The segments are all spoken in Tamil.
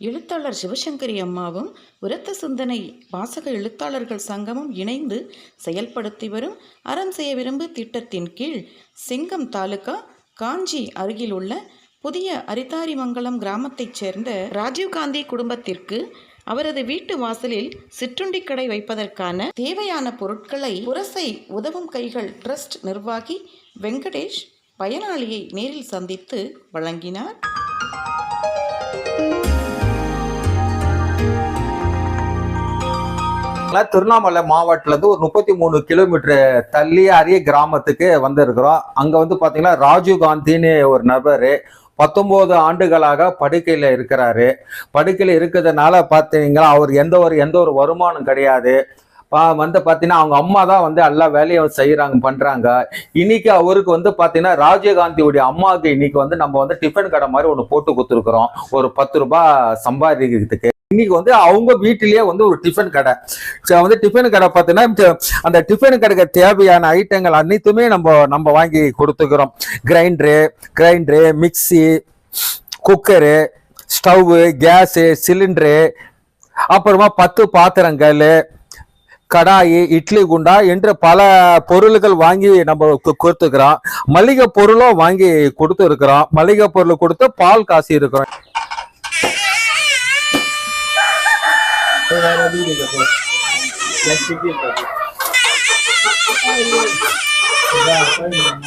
எழுத்தாளர் சிவசங்கரி அம்மாவும் உரத்த சிந்தனை வாசக எழுத்தாளர்கள் சங்கமும் இணைந்து செயல்படுத்தி வரும் அறம் செய்ய விரும்பு திட்டத்தின் கீழ் செங்கம் தாலுகா காஞ்சி அருகில் உள்ள புதிய அரிதாரிமங்கலம் கிராமத்தைச் சேர்ந்த ராஜீவ்காந்தி குடும்பத்திற்கு அவரது வீட்டு வாசலில் சிற்றுண்டி கடை வைப்பதற்கான தேவையான பொருட்களை புரசை உதவும் கைகள் ட்ரஸ்ட் நிர்வாகி வெங்கடேஷ் பயனாளியை நேரில் சந்தித்து வழங்கினார். திருவண்ணாமலை மாவட்டத்துலேருந்து ஒரு முப்பத்தி மூணு கிலோமீட்டர் தள்ளி அரிய கிராமத்துக்கு வந்திருக்கிறோம். அங்கே வந்து பார்த்தீங்கன்னா ராஜீவ் காந்தின்னு ஒரு நபர் பத்தொம்போது ஆண்டுகளாக படுக்கையில் இருக்கிறாரு. படுக்கையில் இருக்கிறதுனால பார்த்தீங்கன்னா அவர் எந்த ஒரு எந்த ஒரு வருமானம் கிடையாது. பா- வந்து பார்த்தீங்கன்னா அவங்க அம்மா தான் வந்து எல்லா வேலையும் செய்கிறாங்க பண்ணுறாங்க இன்னைக்கு அவருக்கு வந்து பார்த்தீங்கன்னா ராஜீவ்காந்தியுடைய அம்மாவுக்கு இன்னைக்கு வந்து நம்ம வந்து டிஃபன் கடை மாதிரி ஒன்று போட்டு கொடுத்துருக்குறோம். ஒரு பத்து ரூபாய் சம்பாதிக்கிறதுக்கு. இன்னைக்கு வந்து அவங்க வீட்டிலேயே வந்து ஒரு டிஃபன் கடை. So வந்து டிஃபன் கடை பார்த்தீங்கன்னா அந்த டிஃபன் கடைக்கு தேவையான ஐட்டங்கள் அனைத்துமே நம்ம நம்ம வாங்கி கொடுத்துக்கிறோம். Grinder grinder mixie cooker stove gas cylinder அப்புறமா பத்து பாத்திரங்கள் கடாயி இட்லி குண்டா என்று பல பொருள்கள் வாங்கி நம்ம கொடுத்துக்கிறோம். மளிகை பொருளும் வாங்கி கொடுத்து இருக்கிறோம் மளிகை பொருள் கொடுத்து பால் காசி இருக்கிறோம் Agora liga, pô. Já segui, pô. Já, foi mesmo.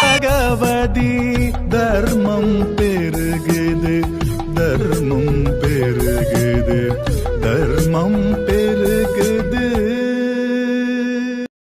Agavadi Dharmam